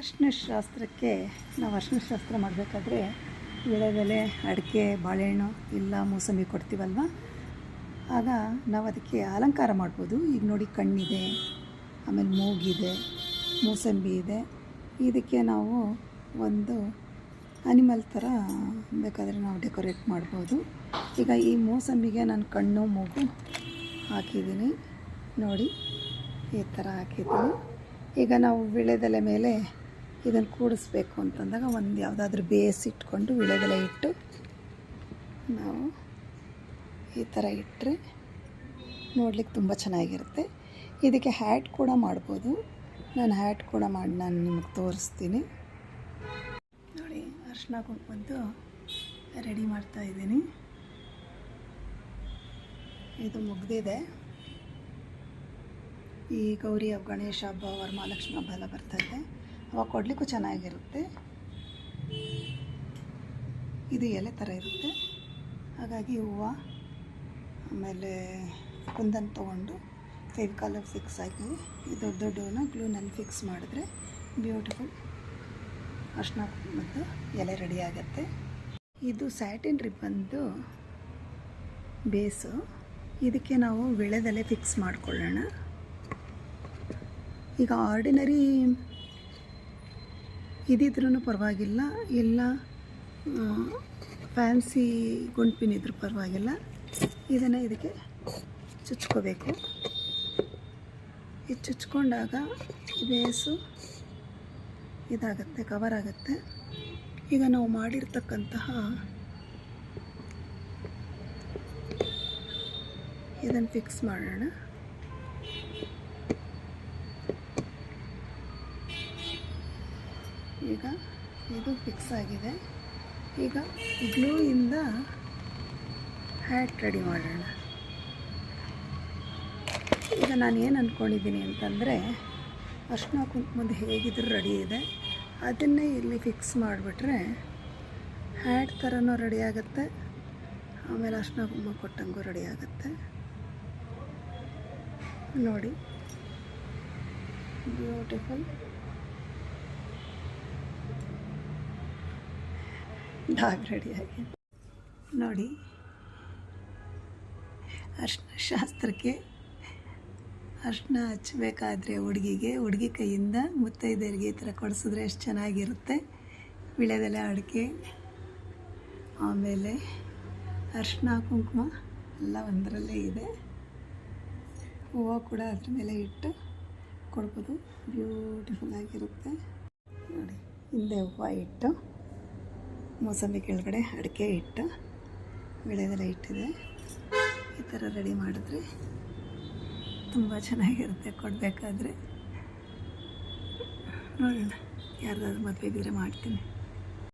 ಅರ್ಶಿನ ಶಾಸ್ತ್ರಕ್ಕೆ ನಾವು ಅರ್ಶಿನ ಶಾಸ್ತ್ರ ಮಾಡಬೇಕಾದ್ರೆ ವಿಳೆದೆಲೆ ಅಡಿಕೆ, ಬಾಳೆಹಣ್ಣು ಇಲ್ಲ ಮೂಸಂಬಿ ಕೊಡ್ತೀವಲ್ವ? ಆಗ ನಾವು ಅದಕ್ಕೆ ಅಲಂಕಾರ ಮಾಡ್ಬೋದು. ಈಗ ನೋಡಿ ಕಣ್ಣಿದೆ, ಆಮೇಲೆ ಮೂಗಿದೆ, ಮೂಸಂಬಿ ಇದೆ. ಇದಕ್ಕೆ ನಾವು ಒಂದು ಅನಿಮಲ್ ಥರ ಬೇಕಾದರೆ ನಾವು ಡೆಕೋರೇಟ್ ಮಾಡ್ಬೋದು. ಈಗ ಈ ಮೂಸಂಬಿಗೆ ನಾನು ಕಣ್ಣು, ಮೂಗು ಹಾಕಿದ್ದೀನಿ. ನೋಡಿ, ಈ ಥರ ಹಾಕಿದ್ದೀನಿ. ಈಗ ನಾವು ವಿಳೆದೆಲೆ ಮೇಲೆ ಇದನ್ನು ಕೂಡಿಸ್ಬೇಕು ಅಂತಂದಾಗ ಒಂದು ಯಾವುದಾದ್ರೂ ಬೇಸ್ ಇಟ್ಕೊಂಡು ವಿಳೆದೆಲೆ ಇಟ್ಟು ನಾವು ಈ ಥರ ಇಟ್ಟರೆ ನೋಡಲಿಕ್ಕೆ ತುಂಬ ಚೆನ್ನಾಗಿರುತ್ತೆ. ಇದಕ್ಕೆ ಹ್ಯಾಟ್ ಕೂಡ ಮಾಡ್ಬೋದು. ನಾನು ಹ್ಯಾಟ್ ಕೂಡ ಮಾಡಿ, ನಾನು ನಿಮಗೆ ತೋರಿಸ್ತೀನಿ. ನೋಡಿ, ಅರ್ಶಿನ ಕುಂಕುಮದ್ದು ರೆಡಿ ಮಾಡ್ತಾ ಇದ್ದೀನಿ. ಇದು ಮುಗ್ದಿದೆ. ಈ ಗೌರಿ ಗಣೇಶ ಹಬ್ಬ, ವರಮಹಾಲಕ್ಷ್ಮಿ ಹಬ್ಬ ಎಲ್ಲ ಬರ್ತಾ ಇದೆ ಅವಾಗ ಕೊಡಲಿಕ್ಕೂ ಚೆನ್ನಾಗಿರುತ್ತೆ. ಇದು ಎಲೆ ಥರ ಇರುತ್ತೆ. ಹಾಗಾಗಿ ಹೂವು, ಆಮೇಲೆ ಕುಂದನ್ ತೊಗೊಂಡು ಕಲರ್ ಫಿಕ್ಸ್ ಆಗಿ ದೊಡ್ಡ ದೊಡ್ಡವನ್ನ ಗ್ಲೂನಲ್ಲಿ ಫಿಕ್ಸ್ ಮಾಡಿದ್ರೆ ಬ್ಯೂಟಿಫುಲ್ ಅರ್ಶಿನ ಮತ್ತು ಎಲೆ ರೆಡಿ ಆಗುತ್ತೆ. ಇದು ಸ್ಯಾಟಿನ್ ರಿಬ್ಬನ್ದು ಬೇಸು. ಇದಕ್ಕೆ ನಾವು ವಿಳೆದೆಲೆ ಫಿಕ್ಸ್ ಮಾಡಿಕೊಳ್ಳೋಣ. ಈಗ ಆರ್ಡಿನರಿ ಇದಿದ್ರೂ ಪರವಾಗಿಲ್ಲ. ಇಲ್ಲ ಫ್ಯಾನ್ಸಿ ಗುಂಡ್ಪಿನಿದ್ರೂ ಪರವಾಗಿಲ್ಲ. ಇದನ್ನು ಇದಕ್ಕೆ ಚುಚ್ಕೋಬೇಕು. ಇದು ಚುಚ್ಕೊಂಡಾಗ ಬೇಸು ಇದಾಗತ್ತೆ ಕವರ್ ಆಗುತ್ತೆ. ಈಗ ನಾವು ಮಾಡಿರ್ತಕ್ಕಂತಹ ಇದನ್ನು ಫಿಕ್ಸ್ ಮಾಡೋಣ. ಈಗ ಇದು ಫಿಕ್ಸ್ ಆಗಿದೆ. ಈಗ ಗ್ಲೂಯಿಂದ ಹ್ಯಾಟ್ ರೆಡಿ ಮಾಡೋಣ. ಈಗ ನಾನು ಏನು ಅಂದ್ಕೊಂಡಿದ್ದೀನಿ ಅಂತಂದರೆ, ಅರ್ಶಿನ ಕುಂಕುಮದ ಹೇಗಿದ್ರೂ ರೆಡಿ ಇದೆ. ಅದನ್ನೇ ಇಲ್ಲಿ ಫಿಕ್ಸ್ ಮಾಡಿಬಿಟ್ರೆ ಹ್ಯಾಟ್ ಥರನೂ ರೆಡಿ ಆಗುತ್ತೆ. ಆಮೇಲೆ ಅರ್ಶಿನ ಕುಂಕುಮ ಕೊಟ್ಟಂಗೂ ರೆಡಿ ಆಗುತ್ತೆ. ನೋಡಿ. ಬ್ಯೂಟಿಫುಲ್ ಡಾಗ್ ರೆಡಿಯಾಗಿ ನೋಡಿ. ಅರ್ಶಿನ ಶಾಸ್ತ್ರಕ್ಕೆ ಅರ್ಶಿನ ಹಚ್ಚಬೇಕಾದ್ರೆ ಹುಡುಗಿಗೆ, ಹುಡುಗಿ ಕೈಯಿಂದ ಮುತ್ತೈದೆಯರಿಗೆ ಈ ಥರ ಕೊಡಿಸಿದ್ರೆ ಎಷ್ಟು ಚೆನ್ನಾಗಿರುತ್ತೆ. ವಿಳೆದೆಲೆ ಅಡಿಕೆ, ಆಮೇಲೆ ಅರ್ಶಿನ, ಕುಂಕುಮ ಎಲ್ಲ ಒಂದರಲ್ಲೇ ಇದೆ. ಹೂವು ಕೂಡ ಅದ್ರ ಮೇಲೆ ಇಟ್ಟು ಕೊಡ್ಬೋದು. ಬ್ಯೂಟಿಫುಲ್ ಆಗಿರುತ್ತೆ. ನೋಡಿ, ಹಿಂದೆ ಹೂವು ಇಟ್ಟು ಮೂಸಂಬಿ ಕೆಳಗಡೆ ಅಡಿಕೆ ಇಟ್ಟು ಬೆಳೆದೆಲ್ಲ ಇಟ್ಟಿದೆ ಈ ಥರ ರೆಡಿ ಮಾಡಿದ್ರೆ ತುಂಬ ಚೆನ್ನಾಗಿರುತ್ತೆ ಕೊಡಬೇಕಾದ್ರೆ. ನೋಡೋಣ, ಯಾರ್ದಾದ್ರು ಮದುವೆ ಇದ್ದರೆ ಮಾಡ್ತೀನಿ.